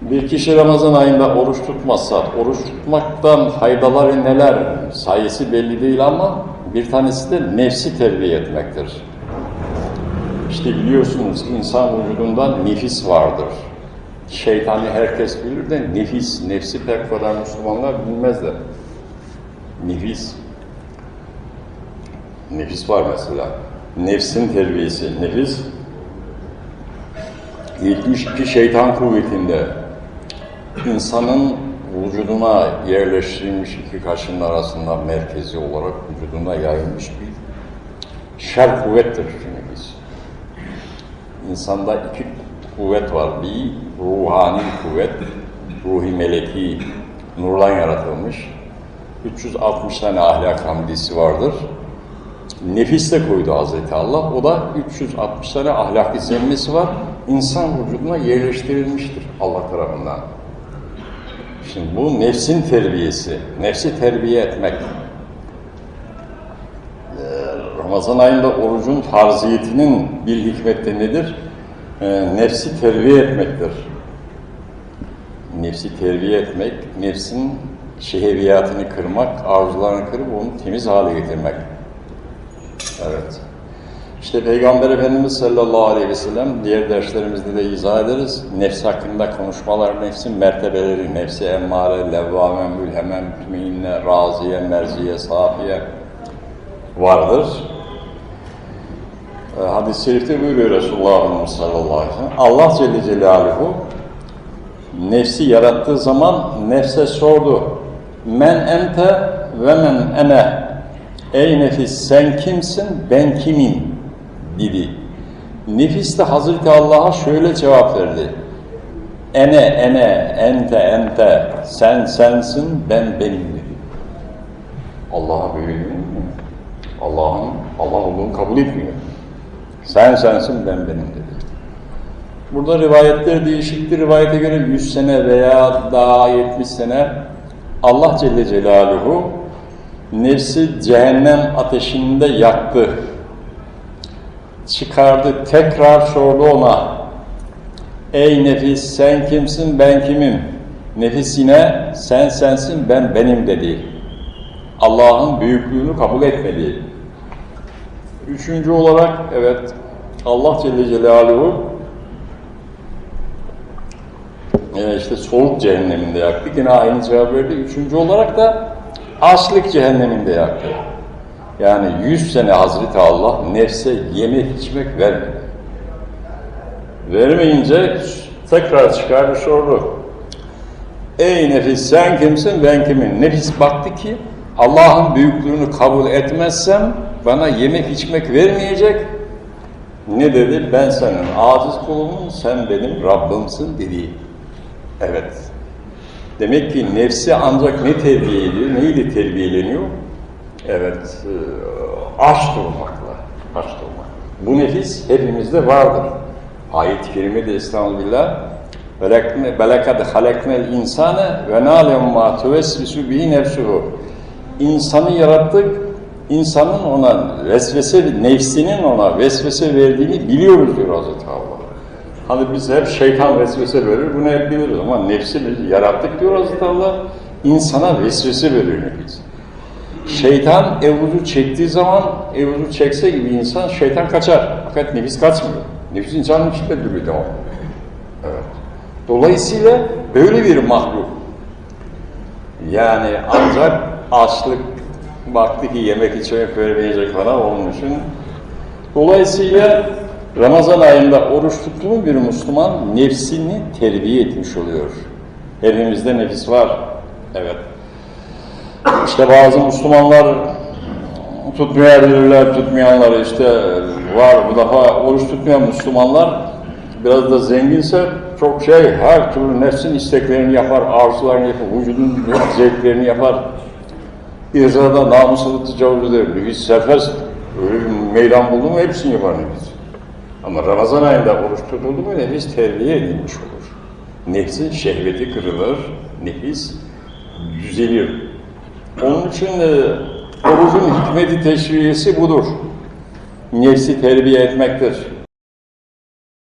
Bir kişi Ramazan ayında oruç tutmazsa, oruç tutmaktan faydaları neler? Sayısı belli değil ama bir tanesi de nefsi terbiye etmektir. İşte biliyorsunuz insan vücudunda nefis vardır. Şeytani herkes bilir de nefis, nefsi pek kadar Müslümanlar bilmezler. Nefis. Nefis var mesela. Nefsin terbiyesi. Nefis 72 şeytan kuvvetinde insanın vücuduna yerleştirilmiş iki kaşının arasında merkezi olarak vücuduna yayılmış bir şer kuvvettir nefis. İnsanda iki kuvvet var. Bir ruhani kuvvet, ruhi meleki, nurdan yaratılmış. 360 tane ahlak hamdisi vardır. Nefis de koydu Hazreti Allah. O da 360 tane ahlak zemmesi var. İnsan vücuduna yerleştirilmiştir Allah tarafından. Şimdi bu nefsin terbiyesi, nefsi terbiye etmek. Ee, Ramazan ayında orucun farziyetinin bir hikmette nedir? Ee, nefsi terbiye etmektir. Nefsi terbiye etmek, nefsin şeheviyatını kırmak, arzularını kırıp onu temiz hale getirmek. Evet. İşte Peygamber Efendimiz sallallahu aleyhi ve sellem diğer derslerimizde de izah ederiz. Nefs hakkında konuşmalar, nefsin mertebeleri, nefsi emmare, levvame, mülhemen, mütmeinne, raziye, merziye, safiye vardır. Ee, Hadis-i şerifte buyuruyor Resulullah sallallahu aleyhi ve sellem. Allah Celle Celaluhu nefsi yarattığı zaman nefse sordu. Men ente ve men ene. Ey nefis sen kimsin, ben kimim? Dedi. Nefis de Hazreti Allah'a şöyle cevap verdi. Ene, ene, ente, ente, sen sensin, ben benim dedi. Allah'a değil mi? Allah'ın Allah olduğunu kabul etmiyor. Sen sensin, ben benim dedi. Burada rivayetler değişiktir. Rivayete göre 100 sene veya daha 70 sene Allah Celle Celaluhu nefsi cehennem ateşinde yaktı. Çıkardı, tekrar sordu ona. Ey nefis sen kimsin, ben kimim? Nefis yine sen sensin, ben benim dedi. Allah'ın büyüklüğünü kabul etmedi. Üçüncü olarak, evet, Allah Celle Celaluhu e, işte soğuk cehenneminde yaktı. Yine aynı cevap verdi. Üçüncü olarak da açlık cehenneminde yaktı. Yani yüz sene Hazreti Allah nefse yemek içmek vermedi. Vermeyince tekrar çıkardı sordu. Ey nefis sen kimsin ben kimim? Nefis baktı ki Allah'ın büyüklüğünü kabul etmezsem bana yemek içmek vermeyecek. Ne dedi? Ben senin aciz kulumun, sen benim Rabbimsin dedi. Evet. Demek ki nefsi ancak ne terbiye ediyor, neyle terbiyeleniyor? Evet, e, aç durmakla, aç durmak. Bu nefis hepimizde vardır. Ayet-i kerimede Estağfirullah Belekad haleknel insane ve nâlem mâ tuvesvisu bihi nefsuhu İnsanı yarattık, insanın ona vesvese, nefsinin ona vesvese verdiğini biliyoruz diyor Hazreti Allah. Hani biz hep şeytan vesvese verir, bunu hep biliriz ama nefsi biz yarattık diyor Hazreti Allah. İnsana vesvese verir nefis. Şeytan evuzu çektiği zaman, evuzu çekse gibi insan şeytan kaçar. Fakat nefis kaçmıyor. Nefis insanın içinde duruyor devam. Evet. Dolayısıyla böyle bir mahluk. Yani ancak açlık baktı ki yemek içmek vermeyecek falan onun için. Dolayısıyla Ramazan ayında oruç tuttu mu bir Müslüman nefsini terbiye etmiş oluyor. Hepimizde nefis var. Evet. İşte bazı Müslümanlar tutmayabilirler, tutmayanlar işte var. Bu defa oruç tutmayan Müslümanlar biraz da zenginse çok şey, her türlü nefsin isteklerini yapar, arzularını yapar, vücudun zevklerini yapar. İrzada namusunu tecavüz eder. Nefis seferst, öyle bir meydan buldu hepsini yapar nefis. Ama Ramazan ayında oruç tutuldu mu nefis terbiye edilmiş olur. Nefsin şehveti kırılır, nefis düzelir. Onun için e, orucun hikmeti teşriyesi budur. Nefsi terbiye etmektir.